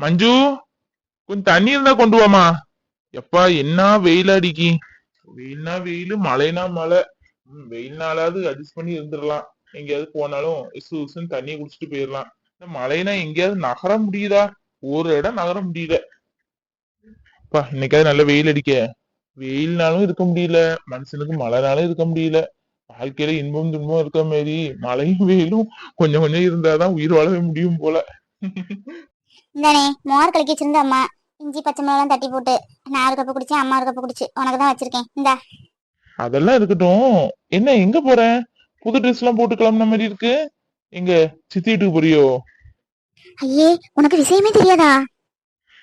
மஞ்சு கொஞ்சம் தண்ணி இருந்தா கொண்டு வாமா எப்பா என்ன வெயில் அடிக்கி? வெயில்னா வெயில் மழைனா மழை. வெயில் வெயில்னாலாவது அட்ஜஸ்ட் பண்ணி இருந்துடலாம். எங்கேயாவது போனாலும் இசு இசுன்னு தண்ணி குடிச்சிட்டு போயிடலாம். இந்த மழைனா எங்கேயாவது நகர முடியுதா? ஒரு இடம் நகர முடியல. அப்பா இன்னைக்காவது நல்ல வெயில் அடிக்க. வெயில்னாலும் இருக்க முடியல. மனுஷனுக்கு மழைனாலும் இருக்க முடியல. வாழ்க்கையில இன்பம் துன்பம் இருக்க மாரி மழையும் வெயிலும் கொஞ்சம் கொஞ்சம் இருந்தாதான் உயிர் வாழவே முடியும் போல. இந்தானே மோர் கலக்கி வச்சிருந்த அம்மா. இஞ்சி பச்சை மிளகாலாம் தட்டி போட்டு நான் ஒரு கப்பு குடிச்சேன் அம்மா ஒரு கப்பு குடிச்சு உனக்கு தான் வச்சிருக்கேன். இந்தா. அதெல்லாம் இருக்கட்டும். என்ன எங்க போற? புது ட்ரெஸ் எல்லாம் போட்டு கிளம்புன மாதிரி இருக்கு. எங்க சித்தி வீட்டுக்கு போறியோ? ஐயே உனக்கு விஷயமே தெரியாதா?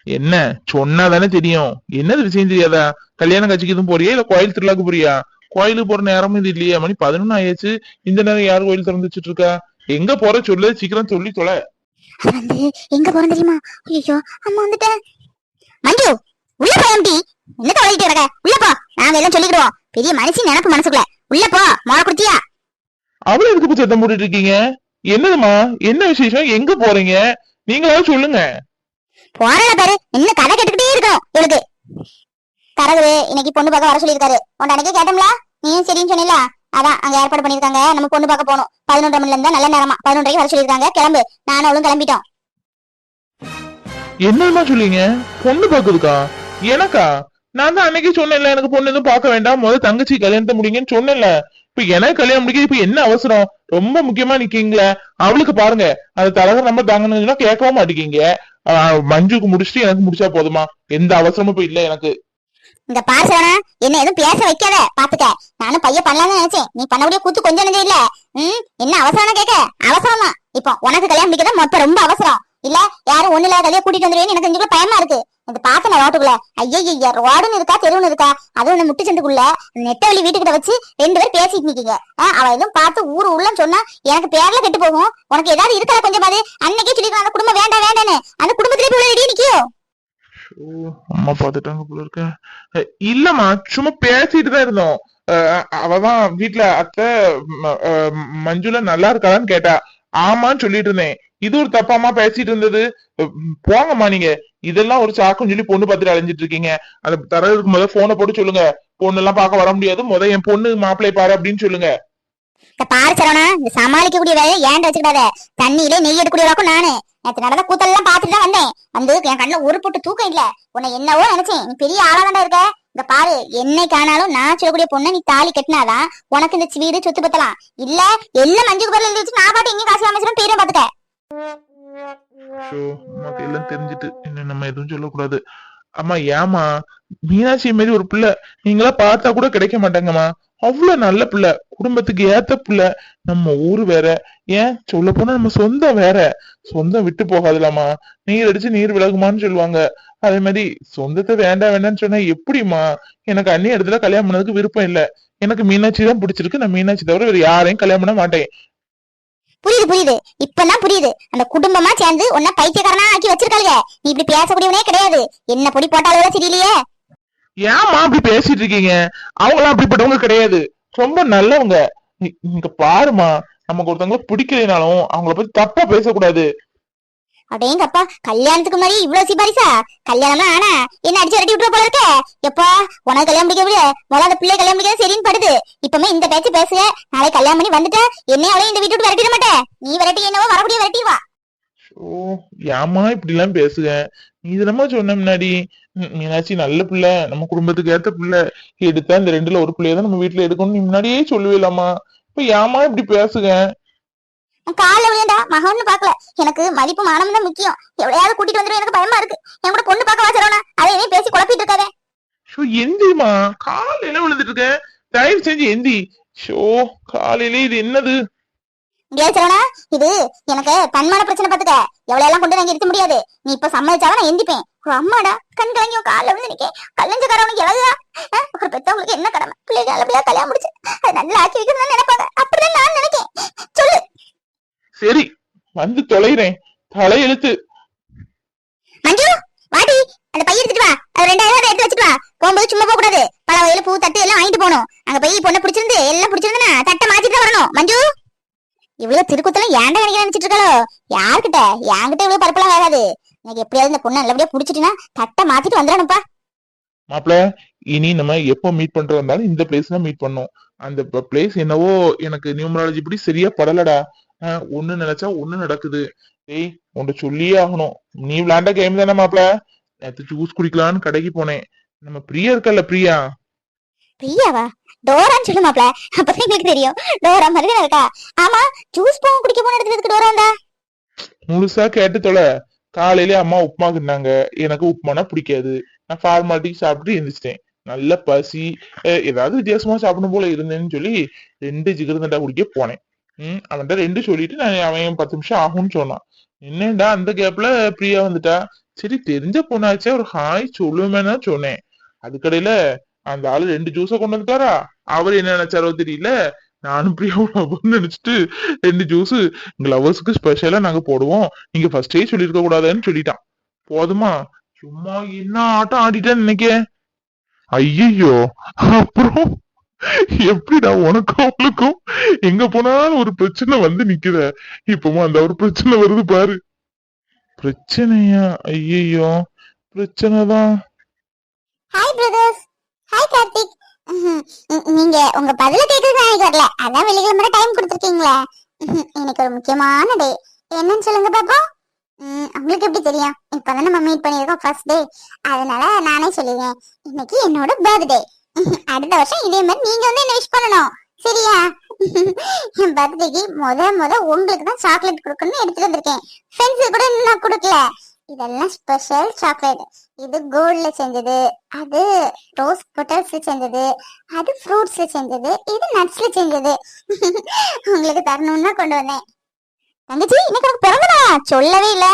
என்ன சொன்னா தானே தெரியும். என்னது விஷயம் தெரியாதா? கல்யாண காட்சிக்கு எதுவும் போறியா? இல்ல கோயில் திருவிழாக்கு போறியா? கோயிலுக்கு போற நேரமும் இது இல்லையா. மணி பதினொன்னு ஆயாச்சு இந்த நேரம் யார் கோயில் திறந்து வச்சுட்டு இருக்கா? எங்க போற? சொல்லு. சீக்கிரம் சொல்லி தொலை. அது வந்து எங்க போறோம் தெரியுமா? ஐயோ அம்மா வந்துட்டேன் மஞ்சு உள்ள போ எம்டி. என்ன தொலைகிட்டு இருக்க உள்ள போ. நாங்க எல்லாம் சொல்லிக்கிடுவோம். பெரிய மனுஷன் நினப்பு மனசுக்குள்ள. உள்ள போ. மோர குடிச்சியா அவளை எதுக்கு போய் சத்தம் போட்டுட்டு இருக்கீங்க? என்னதுமா என்ன விசேஷம்? எங்க போறீங்க? நீங்களாவது சொல்லுங்க. போறல பாரு. என்ன கதை கேட்டுக்கிட்டே இருக்கும். இவளுக்கு. தரகு இன்னைக்கு பொண்ணு பார்க்க வர சொல்லியிருக்காரு. உன் அன்னைக்கே கேட்டோம்ல? நீயும் சரின்னு சொன்னீல? அதான் அங்க ஏற்பாடு பண்ணிருக்காங்க நம்ம பொண்ணு பார்க்க போகணும். பதினொன்றரை மணில இருந்தா நல்ல நேரமா. பதினொன்றரை வர சொல்லியிருக்காங்க. கிளம்பு. நானும் அவளும் கிளம்பிட்டோம். என்னமா சொல்லீங்க பொண்ணு பாக்குதுக்கா எனக்கா? நான் தான் அன்னைக்கு சொன்னேன்ல எனக்கு பொண்ணு எதுவும் பார்க்க வேண்டாம். முதல்ல தங்கச்சி கல்யாணத்தை முடிங்கன்னு சொன்னேன்ல. இப்ப எனக்கு கல்யாணம் முடிக்க இப்ப என்ன அவசரம்? ரொம்ப முக்கியமா நிக்கீங்களே அவளுக்கு பாருங்க. அந்த தரகர் நம்ம தாங்கணும்னா கேட்கவும் மாட்டேங்க மஞ்சுக்கு முடிச்சுட்டு எனக்கு முடிச்சா போதுமா? எந்த அவசரமும் இப்ப இல்ல எனக்கு. இந்த பார்சவனா என்ன எதுவும் பேச வைக்காத பாத்துக்க. நானும் பையன் பண்ணலாம்னு நினைச்சேன். நீ பண்ணக்கூடிய கூத்து கொஞ்சம் நெஞ்சம் இல்ல. ம்? என்ன அவசரம் கேட்க அவசரமா. இப்போ உனக்கு கல்யாணம் முடிக்கதான் மொத்த ரொம்ப அவசரம். இல்ல யாரும் ஒண்ணு இல்லாத கதையை கூட்டிட்டு வந்துருவேன்னு எனக்கு கொஞ்சம் பயமா இருக்கு. இது பார்த்தேன் நான் ரோட்டுக்குள்ள ஐயா ரோடுன்னு இருக்கா தெருவுன்னு இருக்கா? அதுவும் இந்த முட்டு நெட்ட நெட்டவழி வீட்டுக்கிட்ட வச்சு ரெண்டு பேரும் பேசிட்டு நிக்கீங்க. அவ எதுவும் பார்த்து ஊரு உள்ளன்னு சொன்னா எனக்கு பேர்ல கெட்டு போகும். உனக்கு ஏதாவது இருக்கா கொஞ்சம் பாது அன்னைக்கே சொல்லிக்கலாம் அந்த குடும்பம் வேண்டாம் வேண்டான்னு அந்த குடும்பத்திலே போய் நிக்கியோ? ஓ, அம்மா பாத்துட்டாங்க போல இருக்க இல்லம்மா சும்மா பேசிட்டு தான் இருந்தோம் அஹ், அவதான் வீட்டுல அத்தை ம- மஞ்சுளா நல்லா இருக்காளான்னு கேட்டா ஆமான்னு சொல்லிட்டு இருந்தேன் இது ஒரு தப்பாமா பேசிட்டு இருந்தது போங்கம்மா நீங்க இதெல்லாம் ஒரு சாக்குன்னு சொல்லி பொண்ணு பார்த்துட்டு அலைஞ்சிட்டு இருக்கீங்க அந்த தரதுக்கு முதல்ல போனை போட்டு சொல்லுங்க பொண்ணு எல்லாம் பார்க்க வர முடியாது முத என் பொண்ணு மாப்பிள்ளை பாரு அப்படின்னு சொல்லுங்க இந்த பாரு சரவணா இந்த சமாளிக்க கூடிய வேலையை ஏன் வச்சுக்கிடாத தண்ணியிலே நெய் எடுக்கக்கூடியவளாக்கும் நானு. நேற்று நடந்த கூத்தெல்லாம் பார்த்துட்டு தான் வந்தேன். வந்து என் கண்ணுல ஒரு பொட்டு தூக்கம் இல்ல. உன்னை என்னவோ நினைச்சேன். நீ பெரிய ஆளா ஆளாதாண்டா இருக்க. இங்க பாரு என்னை காணாலும் நான் சொல்லக்கூடிய பொண்ணை நீ தாலி கட்டினாதான் உனக்கு இந்த வீடு சொத்து பத்தலாம். இல்ல எல்லாம் மஞ்சுக்கு பேர்ல எழுதி வச்சு நான் பாட்டு எங்க காசு அமைச்சிடும் பேரும் பாத்துக்க. எல்லாம் தெரிஞ்சுட்டு இன்னும் நம்ம எதுவும் சொல்லக்கூடாது. அம்மா ஏமா மீனாட்சி மாரி ஒரு பிள்ளை. நீங்களா பார்த்தா கூட கிடைக்க மாட்டாங்கம்மா. அவ்வளவு நல்ல பிள்ளை. குடும்பத்துக்கு ஏத்த பிள்ளை. நம்ம ஊரு வேற. ஏன்? சொல்ல போனா நம்ம சொந்தம் வேற. சொந்தம் விட்டு போகாதுலாமா நீர் அடிச்சு நீர் விலகுமான்னு சொல்லுவாங்க. அதே மாதிரி சொந்தத்தை வேண்டாம் வேண்டாம்னு சொன்னா எப்படிம்மா? எனக்கு அன்னி இடத்துல கல்யாணம் பண்ணதுக்கு விருப்பம் இல்ல. எனக்கு மீனாட்சி தான் பிடிச்சிருக்கு. நான் மீனாட்சி தவிர வேற யாரையும் கல்யாணம் பண்ண மாட்டேன். புரியுது புரியுது. இப்பதான் புரியுது. அந்த குடும்பமா சேர்ந்து உன்ன பைத்தியக்காரனா ஆக்கி வச்சிருக்காளுங்க. நீ இப்படி பேசக்கூடியவனே கிடையாது. என்ன பொடி போட்டாலும் சரியில்லையே ஏமா அப்படி பேசிட்டு இருக்கீங்க? அவங்களாம் அப்படிப்பட்டவங்க கிடையாது. ரொம்ப நல்லவங்க. நீ- நீங்க பாருமா நமக்கு ஒருத்தவங்க பிடிக்கலைனாலும் அவங்கள பத்தி தப்பா பேசக்கூடாது. அடேங்கப்பா கல்யாணத்துக்கு முன்னாடி இவ்வளவு சிபாரிசா? கல்யாணமா ஆனா என்ன அடிச்சு விரட்டி விட்டுற போல இருக்க? எப்பா உனக்கு கல்யாணம் முடிக்க முடியல? முதல்ல அந்த பிள்ளை கல்யாணம் முடிக்க சரின்னு படுது. இப்பமே இந்த பேச்சு பேசுக நாளை கல்யாணம் பண்ணி வந்துட்ட என்னையும் அவளையும் இந்த வீட்டு விட்டு விரட்டிட மாட்டேன் நீ விரட்டி என்னவோ வரக்கூடிய விரட்டி வா. ஓ ஏமா இப்படி எல்லாம் பேசுக? நீ இதெல்லாமா சொன்ன முன்னாடி. மீனாட்சி நல்ல பிள்ளை நம்ம குடும்பத்துக்கு ஏத்த பிள்ளை. எடுத்தா இந்த ரெண்டுல ஒரு பிள்ளைய தான் நம்ம வீட்டுல எடுக்கணும்னு நீ முன்னாடியே சொல்லுவேலாமா இப்ப ஏமா இப்படி பேசுக? காலைல விழுந்தா மகன்னு பாக்கல எனக்கு மதிப்பு மானம் தான் முக்கியம். எவ்வளையாவது கூட்டிட்டு வந்துடும் எனக்கு பயமா இருக்கு. என் கூட பொண்ணு பார்க்க வாசறவனா அதை இதையும் பேசி குழப்பிட்டு இருக்காதே. ஷோ எந்திமா காலையில விழுந்துட்டு இருக்க? தயவு செஞ்சு எந்தி. ஷோ காலையில இது என்னது? முடியாது சரவணா. இது எனக்கு தன்மான பிரச்சனை பாத்துக்க எவ்வளவு எல்லாம் கொண்டு நான் நிறுத்த முடியாது. நீ இப்ப சம்மதிச்சாதான் நான் எந்திப்பேன். அம்மாடா. கண் கலங்கி காலில் வந்து நிக்க கல்லஞ்சக்காரவனுக்கு எவ்வளவுதா ஒரு பெத்தவங்களுக்கு என்ன கடமை? பிள்ளைங்க நல்லபடியா கல்யாணம் முடிச்சு. அதை நல்லா ஆக்கி வைக்கணும்னு நினைப்பாங்க. அப்படிதான் நான் நினைக்கேன். சொல்லு. சரி. வந்து தொலைகிறேன் தலையெழுத்து மஞ்சு வாடி. அந்த பைய எடுத்துட்டு வா. அது ரெண்டாயிரம் எடுத்து வச்சுட்டு வா. போகும்போது சும்மா போக கூடாது. பழ வயலு பூ தட்டு எல்லாம் வாங்கிட்டு போகணும். அங்க போய் பொண்ணை பிடிச்சிருந்து எல்லாம் பிடிச்சிருந்தா தட்டை மாத்திட்டு தான் வரணும். மஞ்சு இவ்வளவு திருக்குத்தலாம் ஏன்டா நினைக்க நினைச்சிட்டு இருக்காளோ? யார்கிட்ட? என்கிட்ட இவ்வளவு பருப்பெல்லாம் வேகாது எனக்கு எப்படியாவது இந்த பொண்ணை நல்லபடியா புடிச்சிட்டுனா தட்டை மாத்திட்டு வந்துடணும்ப்பா. மாப்பிள இனி நம்ம எப்போ மீட் பண்றதா இருந்தாலும் இந்த பிளேஸ்ல மீட் பண்ணோம் அந்த பிளேஸ் என்னவோ எனக்கு நியூமராலஜி இப்படி சரியா படலடா. ஒண்ணு நினைச்சா ஒண்ணு நடக்குது. டேய் உன்கிட்ட சொல்லியே ஆகணும். நீ விளையாண்ட கேம் தானே மாப்பிள? நேத்து ஜூஸ் குடிக்கலான்னு கடைக்கு போனேன். நம்ம பிரியா இருக்கல்ல பிரியா? பிரியாவா? டோரான்னு சொல்லு மாப்ள அப்பதான் எங்களுக்கு தெரியும். டோரா மாதிரி இருக்கா? ஆமா ஜூஸ் போகும் குடிக்க போன இடத்துல டோரா வந்தா. முழுசா கேட்டு தொலை. காலையில அம்மா உப்புமா கிண்டாங்க. எனக்கு உப்புமானா பிடிக்காது. நான் ஃபார்மாலிட்டிக்கு சாப்பிட்டு எழுந்திரிச்சிட்டேன் நல்ல பசி. ஏதாவது வித்தியாசமா சாப்பிடணும் போல இருந்தேன்னு சொல்லி ரெண்டு ஜிகிருந்தண்டா குடிக்க போனேன். ம் அவன்கிட்ட ரெண்டு சொல்லிட்டு நான் அவன் பத்து நிமிஷம் ஆகும்னு சொன்னான். என்னடா அந்த கேப்ல பிரியா வந்துட்டா? சரி தெரிஞ்ச பொண்ணாச்சே ஒரு ஹாய் சொல்லுவேன்னு சொன்னேன். அதுக்கடையில அந்த ஆளு ரெண்டு ஜூஸ கொண்டு வந்துட்டாரா? அவர் என்ன நினைச்சாரோ தெரியல. நானும் பிரியாவும் நினைச்சிட்டு ரெண்டு ஜூஸ் எங்க ஸ்பெஷலா நாங்க போடுவோம். நீங்க ஃபர்ஸ்டே சொல்லிருக்க கூடாதுன்னு சொல்லிட்டான். போதுமா? சும்மா என்ன ஆட்டம் ஆடிட்டேன்னு நினைக்க ஐயோ அப்புறம்? எப்படிடா உனக்கும் அவளுக்கும்? எங்க போனாலும் ஒரு பிரச்சனை வந்து நிக்குத. இப்பவும் அந்த ஒரு பிரச்சனை வருது பாரு. பிரச்சனையா? ஐயோ பிரச்சனைதான் ஹாய் பிரதர்ஸ் ஹாய் கார்த்திக் நீங்க உங்க பதில கேட்கறது நான் வரல அதான் வெள்ளிக்கிழமை டைம் கொடுத்துருக்கீங்களே. எனக்கு ஒரு முக்கியமான டே என்னன்னு சொல்லுங்க பாப்போம். உங்களுக்கு எப்படி தெரியும்? இப்பதான் நம்ம மீட் பண்ணிருக்கோம் ஃபர்ஸ்ட் டே அதனால நானே சொல்லிடுறேன். இன்னைக்கு என்னோட பர்த்டே அடுத்த வருஷம் இதே மாதிரி நீங்க வந்து என்ன விஷ் பண்ணணும்? சரியா? என் பர்த்டேக்கு முத முத உங்களுக்கு தான் சாக்லேட் கொடுக்கணும்னு எடுத்துட்டு வந்திருக்கேன். ஃப்ரெண்ட்ஸுக்கு கூட இன்னும் நான் கொடுக்கல. இதெல்லாம் ஸ்பெஷல் சாக்லேட் இது கோல்ட்ல செஞ்சது. அது ரோஸ் பொட்டல்ஸ்ல செஞ்சது. அது ஃப்ரூட்ஸ்ல செஞ்சது. இது நட்ஸ்ல செஞ்சது. உங்களுக்கு தரணும்னு தான் கொண்டு வந்தேன். தங்கச்சி இன்னைக்கு உனக்கு பிறந்தனா சொல்லவே இல்ல.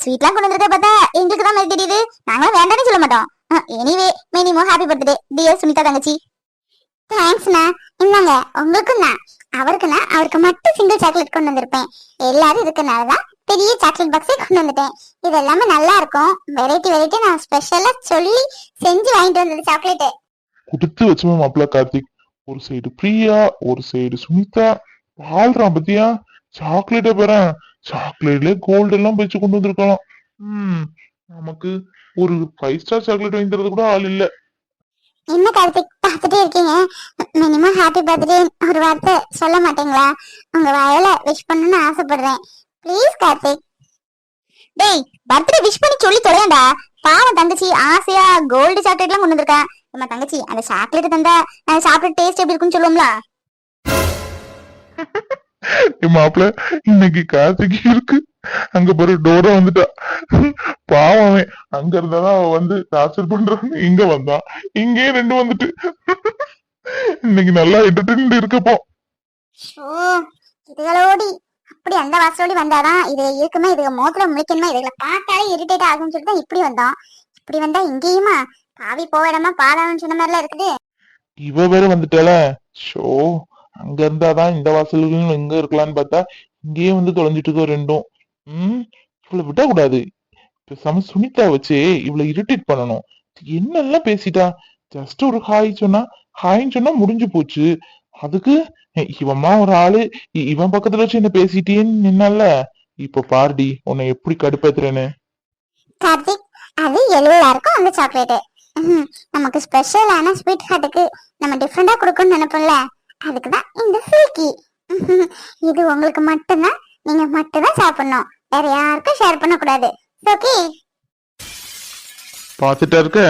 ஸ்வீட்லாம் கொண்டு வந்திருக்க பார்த்தா எங்களுக்கு தான் மாதிரி தெரியுது நாங்களும் வேண்டாம்னு சொல்ல மாட்டோம். Anyway many more happy birthday dear Sunitha தங்கச்சி. தேங்க்ஸ்ண்ணா இந்தாங்க உங்களுக்கும் தான் அவருக்குண்ணா அவருக்கு மட்டும் சிங்கிள் சாக்லேட் கொண்டு வந்திருப்பேன். எல்லாரும் இருக்கனால தான் பெரிய சாக்லேட் பாக்ஸே கொண்டு வந்துட்டேன். இது எல்லாமே நல்லா இருக்கும். வெரைட்டி வெரைட்டி நான் ஸ்பெஷலா சொல்லி செஞ்சு வாங்கிட்டு வந்தது சாக்லேட்டு கொடுத்து வச்சுமே மாப்பிள்ள கார்த்திக். ஒரு சைடு பிரியா ஒரு சைடு சுனிதா. வாழ்றான் பத்தியா? சாக்லேட்டை பெறேன் சாக்லேட்ல கோல்டு எல்லாம் வச்சு கொண்டு வந்திருக்கலாம். ம் நமக்கு ஒரு ஃபைவ் ஸ்டார் சாக்லேட் வாங்கி தரது கூட ஆள் இல்ல. என்ன கார்த்திக்? பார்த்துட்டே இருக்கீங்க. மினிமம் ஹாப்பி பர்த்டே ஒரு வார்த்தை சொல்ல மாட்டீங்களா? உங்க வாயால விஷ் பண்ணணும்னு ஆசைப்படுறேன். ப்ளீஸ் கார்த்திக். டேய் பர்த்டே விஷ் பண்ணி சொல்லி தொலையண்டா. பாவம் தங்கச்சி ஆசையா கோல்டு சாக்லேட்லாம் கொண்டு வந்திருக்கேன் நம்ம தங்கச்சி அந்த சாக்லேட் தந்தா நான் சாப்பிட்டு டேஸ்ட் எப்படி இருக்குன்னு சொல்லுவோம்ல? மாப்பிள்ள இன்னைக்கு கார்த்திக் இருக்கு. அங்க பாரு டோரா வந்துட்டா. பாவம் அங்க இருந்தாதான் அவன் வந்து டார்ச்சர் பண்றான்னு இங்க வந்தான் இங்கேயே ரெண்டு வந்துட்டு. இன்னைக்கு நல்லா என்டர்டைன்மெண்ட் இருக்கப்போ. இதுகளோடி அப்படி அந்த வாசலோடி வந்தாதான் இது இருக்குமே இதுக மோத்துல முழிக்கணுமா. இதுகளை பார்த்தாலே இரிட்டேட் ஆகும்னு சொல்லிட்டு தான் இப்படி வந்தோம் இப்படி வந்தா இங்கேயுமா? பாவி போவிடமா பாலான்னு சொன்ன மாதிரிலாம் இருக்குது. இவ வேற வந்துட்டால ஷோ அங்க இருந்தாதான் இந்த வாசல்களும் எங்க இருக்கலாம்னு பார்த்தா இங்கேயே வந்து தொலைஞ்சிட்டு இருக்கோம் ரெண்டும். ம்? இவளை விட கூடாது பேசாம சுனிதா வச்சு இவளை இரிட்டேட் பண்ணணும். என்னெல்லாம் பேசிட்டா? ஜஸ்ட் ஒரு ஹாய் சொன்னா ஹாய்ன்னு சொன்னா முடிஞ்சு போச்சு. அதுக்கு இவம்மா ஒரு ஆளு. இவன் பக்கத்துல வச்சு என்ன பேசிட்டேன்னு நின்னால? இப்ப பாருடி உன்னை எப்படி கடுப்பேத்துறேன்னு. கார்த்திக் அது எல்லாருக்கும் அந்த சாக்லேட் நமக்கு ஸ்பெஷலான ஸ்வீட் ஹார்ட்டுக்கு நம்ம டிஃப்ரெண்டா கொடுக்கணும்னு நினைப்போம்ல. அதுக்கு தான் இந்த சில்கி இது உங்களுக்கு மட்டும்தான் நீங்க மட்டும்தான் சாப்பிடணும். வேற யாருக்கும் ஷேர் பண்ணக்கூடாது. ஓகே பாத்துட்டா இருக்க?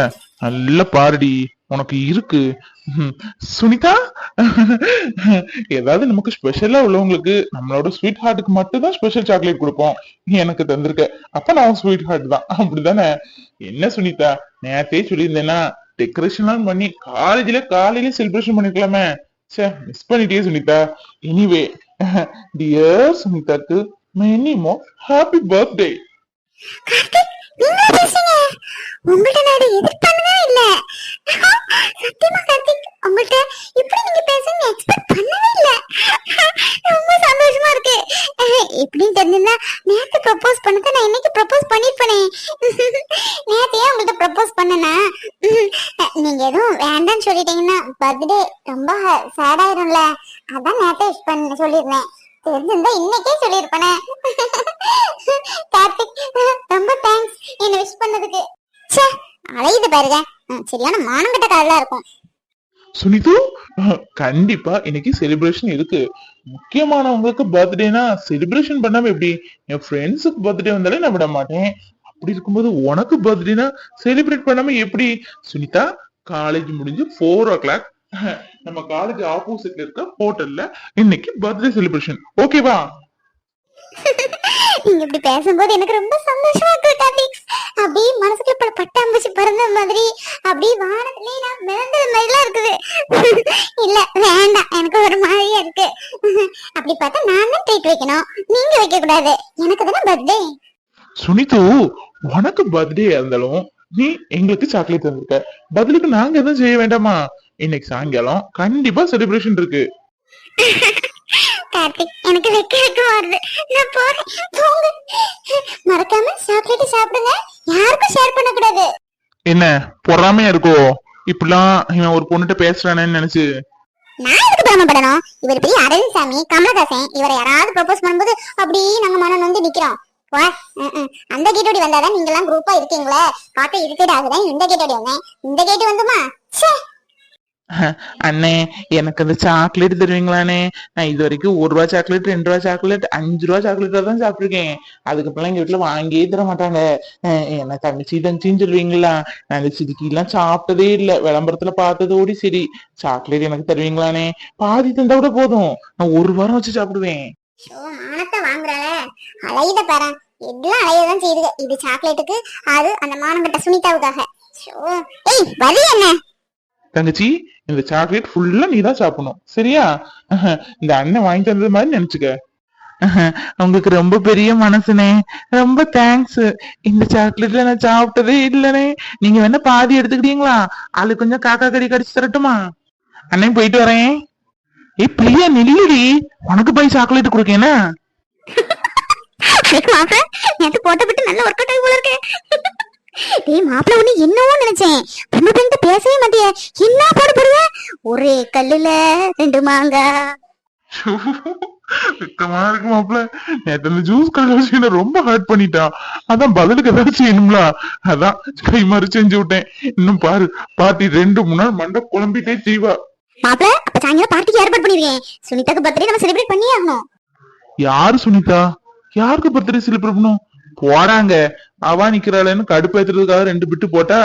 நல்ல பாருடி. உனக்கு இருக்கு. சுனிதா? ஏதாவது நமக்கு ஸ்பெஷலா உள்ளவங்களுக்கு நம்மளோட ஸ்வீட் ஹார்ட்டுக்கு மட்டும் தான் ஸ்பெஷல் சாக்லேட் கொடுப்போம். நீ எனக்கு தந்திருக்க. அப்ப நான் ஸ்வீட் ஹார்ட் தான். அப்படிதானே? என்ன சுனிதா? நேரத்தையே சொல்லியிருந்தேன்னா டெக்கரேஷன்லாம் பண்ணி காலேஜ்ல காலையில செலிப்ரேஷன் பண்ணிருக்கலாமே. சே மிஸ் பண்ணிட்டே Sunitha. Anyway dear சுனிதாக்கு many more happy birthday Karthik நீங்களா பேசுங்க. உங்கள்ட்ட நான் எதிர்பார்க்கவே இல்ல. சத்தியமா கார்த்திக் உங்கள்ட்ட இப்படி நீங்க பேசுங்க எக்ஸ்பெக்ட் பண்ணவே இல்ல. ரொம்ப சந்தோஷமா இருக்கு. இப்படின்னு தெரிஞ்சிருந்தா நேத்து ப்ரப்போஸ் பண்ணதை நான் இன்னைக்கு ப்ரப்போஸ் பண்ணிருப்பேனே நேத்து ஏன் உங்கள்ட்ட ப்ரப்போஸ் பண்ணனா? நீங்க எதுவும் வேண்டாம்னு சொல்லிட்டீங்கன்னா பர்த்டே ரொம்ப சேட் ஆயிரும்ல. அதான் நேத்தே விஷ் பண்ண சொல்லிருந்தேன் தெரிஞ்சிருந்தா இன்னைக்கே சொல்லிருப்பேனே கார்த்திக் ரொம்ப தேங்க்ஸ் என்ன விஷ் பண்ணதுக்கு. ச்சே அலையுது பாருங்க. ம், சரியான மானங்கட்ட காலா இருக்கும். சுனிது கண்டிப்பா இன்னைக்கு செலிப்ரேஷன் இருக்கு. முக்கியமானவங்களுக்கு பர்த்டேனா செலிப்ரேஷன் பண்ணாம எப்படி? என் ஃப்ரெண்ட்ஸுக்கு பர்த்டே வந்தாலே நான் விட மாட்டேன் அப்படி இருக்கும்போது உனக்கு பர்த்டேனா செலிப்ரேட் பண்ணாம எப்படி? சுனிதா காலேஜ் முடிஞ்சு ஃபோர் ஓ கிளாக் நம்ம காலேஜ் ஆப்போசிட்ல இருக்க ஹோட்டல்ல இன்னைக்கு பர்த்டே செலிப்ரேஷன் ஓகேவா நீங்க இப்படி பேசும்போது எனக்கு ரொம்ப சந்தோஷமா இருக்கு டாபிக்ஸ் அப்படியே மனசுக்குள்ள ப- பட்டாம்பூச்சி பறந்த மாதிரி அப்படியே வானத்திலே நான் மிதந்தது மாதிரிலாம் இருக்குது. இல்ல வேண்டாம். எனக்கு ஒரு மாதிரியா இருக்கு. அப்படி பார்த்தா நான் தான் ட்ரீட் வைக்கணும். நீங்க வைக்க கூடாது எனக்கு தானே பர்த்டே சுனிது உனக்கு பர்த்டே இருந்தாலும் நீ எங்களுக்கு சாக்லேட் தந்திருக்க. பதிலுக்கு நாங்க எதுவும் செய்ய வேண்டாமா? இன்னைக்கு சாயங்காலம் கண்டிப்பா செலிப்ரேஷன் இருக்கு. கார்த்திக் எனக்கு வெக்க வெக்க வருது. நான் போறேன். போங்க மறக்காம சாக்லேட் சாப்பிடுங்க. யாருக்கும் ஷேர் பண்ண கூடாது என்ன? பொறாமையா இருக்கோ? இப்படிலாம் இவன் ஒரு பொண்ணுகிட்ட பேசுறானேன்னு நினைச்சு. நான் எதுக்கு பிரமப்படணும் இவர் பெரிய அரவிந்த் சாமி கமலஹாசன். இவரை யாராவது ப்ரொபோஸ் பண்ணும்போது அப்படி நாங்க மனம் வந்து நிக்கிறோம். வா. அந்த கேட்டோடி வந்தாதான் நீங்க எல்லாம் குரூப்பா இருக்கீங்களே. பார்த்தா இரிட்டேட் ஆகுதான். இந்த கேட்டோடி வந்தேன். இந்த கேட்டு வந்துமா ச்சே! அண்ணே எனக்கு அந்த சாக்லேட் தருவீங்களாண்ணே. நான் இது வரைக்கும் ஒரு ரூபா சாக்லேட் ரெண்டு ரூபா சாக்லேட் அஞ்சு ரூபா சாக்லேட்டா தான் சாப்பிட்டுருக்கேன். அதுக்கப்புறம் எங்க வீட்டுல வாங்கியே தர மாட்டாங்க. என்ன தங்கச்சி தங்கச்சின்னு சொல்லுவீங்களா? நான் இந்த சிரிக்கி எல்லாம் சாப்பிட்டதே இல்ல. விளம்பரத்துல பார்த்ததோடி சரி. சாக்லேட் எனக்கு தருவீங்களாண்ணே. பாதி தந்தா கூட போதும். நான் ஒரு வாரம் வச்சு சாப்பிடுவேன். அலையுத பாரு. எல்லாம் அலையதான் செய்யுது. இது சாக்லேட்டுக்கு அது அந்த மானங்கட்ட சுனிதாவுக்காக. ஷோ ஏய் வரி என்ன? தங்கச்சி இந்த சாக்லேட் ஃபுல்லா நீ தான் சாப்பிடணும். சரியா? இந்த அண்ணன் வாங்கி தந்தது மாதிரி நினைச்சுக்க. உங்களுக்கு ரொம்ப பெரிய மனசுனே. ரொம்ப தேங்க்ஸ் இந்த சாக்லேட்ல நான் சாப்பிட்டதே இல்லனே. நீங்க வேணா பாதி எடுத்துக்கிட்டீங்களா? அது கொஞ்சம் காக்கா கறி கடிச்சு தரட்டுமா? அண்ணன் போயிட்டு வரேன். ஏய் பிரியா நில்லுடி. உனக்கு போய் சாக்லேட் கொடுக்கேனா போட்டு விட்டு நல்ல ஒர்க் அவுட் ஆகி போல இருக்கேன் டேய் மாப்பிள்ள ஒண்ணு என்னவோ நினைச்சேன். பொண்ணு பெண்கிட்ட பேசவே மாட்டியே. என்ன போட போடுவ? ஒரே கல்லுல ரெண்டு மாங்காய் வெக்கமா இருக்கு மாப்பிள்ள நேத்து அந்த ஜூஸ் கடையில வச்சு என்ன ரொம்ப ஹர்ட் பண்ணிட்டான் அதான் பதிலுக்கு ஏதாச்சும் செய்யணும்ல அதான் கை மாறி செஞ்சு விட்டேன். இன்னும் பாரு பாட்டி ரெண்டு மூணு நாள் மண்டை குழம்பிட்டே செய்வா. மாப்பிள்ள அப்ப சாயங்காலம் பார்ட்டிக்கு ஏற்பாடு பண்ணிருக்கேன். சுனிதாக்கு பர்த்டே நம்ம செலிப்ரேட் பண்ணியே ஆகணும். யாரு சுனிதா? யாருக்கு பர்த்டே செலிப்ரேட் பண்ணும் போறாங்க. அவா நிக்கிறாளேன்னு கடுப்பேத்துறதுக்காக ரெண்டு பிட்டு போட்டா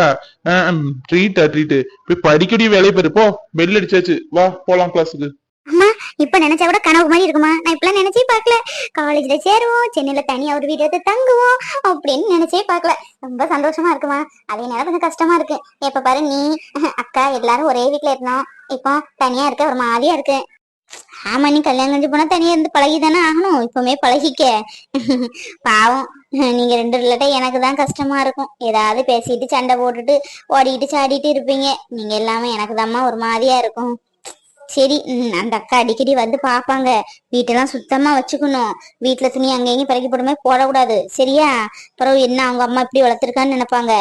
ட்ரீட்டா ட்ரீட் போய் படிக்கடி வேலையை பாரு போ பெல் அடிச்சாச்சு. வா போலாம் கிளாஸுக்கு அம்மா இப்ப நினைச்சா கூட கனவு மாதிரி இருக்குமா? நான் இப்பெல்லாம் நினைச்சே பாக்கல காலேஜ்ல சேருவோம் சென்னையில தனியா ஒரு வீடு எடுத்து தங்குவோம் அப்படின்னு நினைச்சே பாக்கல ரொம்ப சந்தோஷமா இருக்குமா? அதே நேரம் கொஞ்சம் கஷ்டமா இருக்கு. எப்ப பாரு நீ அக்கா எல்லாரும் ஒரே வீட்ல இருந்தோம். இப்போ தனியா இருக்க ஒரு மாதிரியா இருக்கு. ஆமா நீ கல்யாணம் கழிஞ்சு போனா தனியா இருந்து பழகி தானே ஆகணும். இப்பவுமே பழகிக்க. பாவம். நீங்க ரெண்டு இல்லாட்ட எனக்கு தான் கஷ்டமா இருக்கும். ஏதாவது பேசிட்டு சண்டை போட்டுட்டு ஓடிக்கிட்டு சாடிட்டு இருப்பீங்க. நீங்க எல்லாமே எனக்கு தாம்மா ஒரு மாதிரியா இருக்கும். சரி அந்த அக்கா அடிக்கடி வந்து பாப்பாங்க வீட்டெல்லாம் சுத்தமா வச்சுக்கணும். வீட்டுல துணி அங்கேயும் பிறக்கி போடுமே போடக்கூடாது. சரியா? பிறகு என்ன அவங்க அம்மா இப்படி வளர்த்துருக்கான்னு நினைப்பாங்க.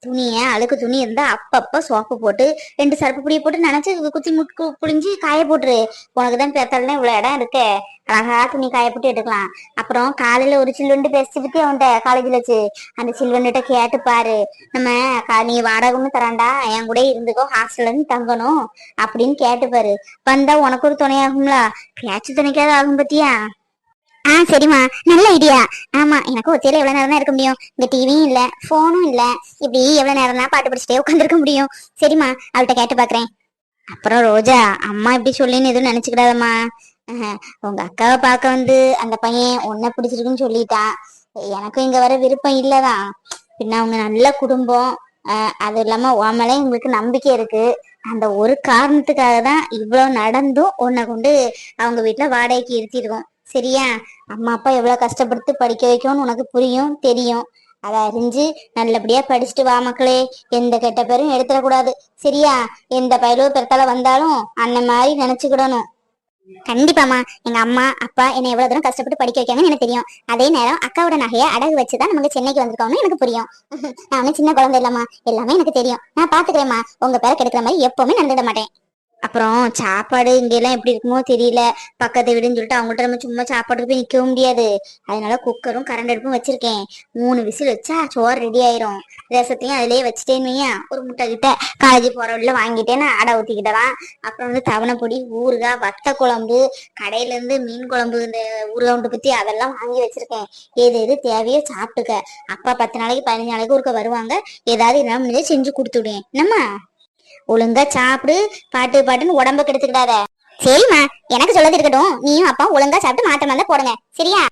துணியை அழுக்கு துணி இருந்தா அப்பப்ப சோப்பு போட்டு ரெண்டு சர்ப்பு புடியை போட்டு நினைச்சு குத்தி முட்கு புழிஞ்சு காய போட்டுரு. உனக்கு தான் பேத்தாலும் இவ்வளவு இடம் இருக்கே. அழகா துணி காய போட்டு எடுக்கலாம். அப்புறம் காலையில ஒரு சில்லுண்டு பேசி பத்தி அவன்கிட்ட காலேஜ்ல வச்சு? அந்த சில்வண்டுகிட்ட கேட்டு பாரு. நம்ம கா- நீ வாடகைன்னு தராண்டா என் கூட இருந்துக்கோ ஹாஸ்டல்ல இருந்து தங்கணும் அப்படின்னு கேட்டு பாரு. வந்தா உனக்கு ஒரு துணையாகும்ல. பேச்சு துணைக்காவது ஆகும் பத்தியா? ஆ சரிம்மா. நல்ல ஐடியா ஆமா எனக்கு ஒத்தையில எவ்வளவு நேரம் இருக்க முடியும். இந்த டிவியும் இல்ல போனும் இல்ல. இப்படி எவ்வளவு நேரம் தான் பாட்டு படிச்சுட்டே உட்காந்துருக்க முடியும். சரிம்மா அவள்கிட்ட கேட்டு பாக்குறேன். அப்புறம் ரோஜா அம்மா இப்படி சொல்லின்னு எதுவும் நினைச்சுக்கிடாதம்மா. உங்க அக்காவை பார்க்க வந்து அந்த பையன் உன்னை பிடிச்சிருக்குன்னு சொல்லிட்டான் எனக்கும் இங்க வர விருப்பம் இல்லதான் பின்ன அவங்க நல்ல குடும்பம். அது இல்லாம உன் எங்களுக்கு நம்பிக்கை இருக்கு. அந்த ஒரு காரணத்துக்காக தான் இவ்வளவு நடந்தும் உன்னை கொண்டு அவங்க வீட்டுல வாடகைக்கு இருத்திருக்கோம். சரியா? அம்மா அப்பா எவ்வளவு கஷ்டப்படுத்து படிக்க வைக்கணும்னு உனக்கு புரியும் தெரியும். அதை அறிஞ்சு நல்லபடியா படிச்சுட்டு வா மக்களே. எந்த கெட்ட பேரும் எடுத்துடக்கூடாது. சரியா? எந்த பயலோ பெருத்தால வந்தாலும் அண்ணன் மாதிரி நினைச்சுக்கிடணும். கண்டிப்பாமா எங்க அம்மா அப்பா என்னை எவ்வளவு தூரம் கஷ்டப்பட்டு படிக்க வைக்காங்கன்னு எனக்கு தெரியும். அதே நேரம் அக்காவோட நகையை அடகு வச்சுதான் நமக்கு சென்னைக்கு வந்திருக்கோம்னு எனக்கு புரியும். நான் ஒன்னும் சின்ன குழந்தை இல்லம்மா. எல்லாமே எனக்கு தெரியும். நான் பாத்துக்கிறேம்மா. உங்க பேரை கெடுக்கிற மாதிரி எப்பவுமே நடந்துட மாட்டேன். அப்புறம் சாப்பாடு இங்கெல்லாம் எப்படி இருக்குமோ தெரியல. பக்கத்து வீடுன்னு சொல்லிட்டு அவங்கள்ட்ட நம்ம சும்மா சாப்பாடு போய் நிக்கவும் முடியாது. அதனால குக்கரும் கரண்ட் அடுப்பும் வச்சிருக்கேன். மூணு விசில் வச்சா சோறு ரெடி ஆயிரும். ரசத்தையும் அதிலேயே வச்சுட்டேன்னு வையேன், ஒரு முட்டை கிட்ட காலேஜ் போற வழியில வாங்கிட்டேன்னு அடை ஊத்திக்கிட்டலாம் அப்புறம் வந்து தவணை பொடி ஊறுகாய் வத்த குழம்பு கடையில இருந்து மீன் குழம்பு இந்த ஊறுகாய் உண்டு பத்தி அதெல்லாம் வாங்கி வச்சிருக்கேன். எது எது தேவையோ சாப்பிட்டுக்க. அப்பா பத்து நாளைக்கு பதினஞ்சு நாளைக்கு ஒருக்க வருவாங்க. ஏதாவது செஞ்சு கொடுத்துடுவேன் என்னம்மா? ஒழுங்கா சாப்பிடு பாட்டு பாட்டுன்னு உடம்ப கெடுத்துக்கிடாத. சரிம்மா எனக்கு சொல்லது இருக்கட்டும். நீயும் அப்பா ஒழுங்கா சாப்பிட்டு மாத்த தான் போடுங்க. சரியா?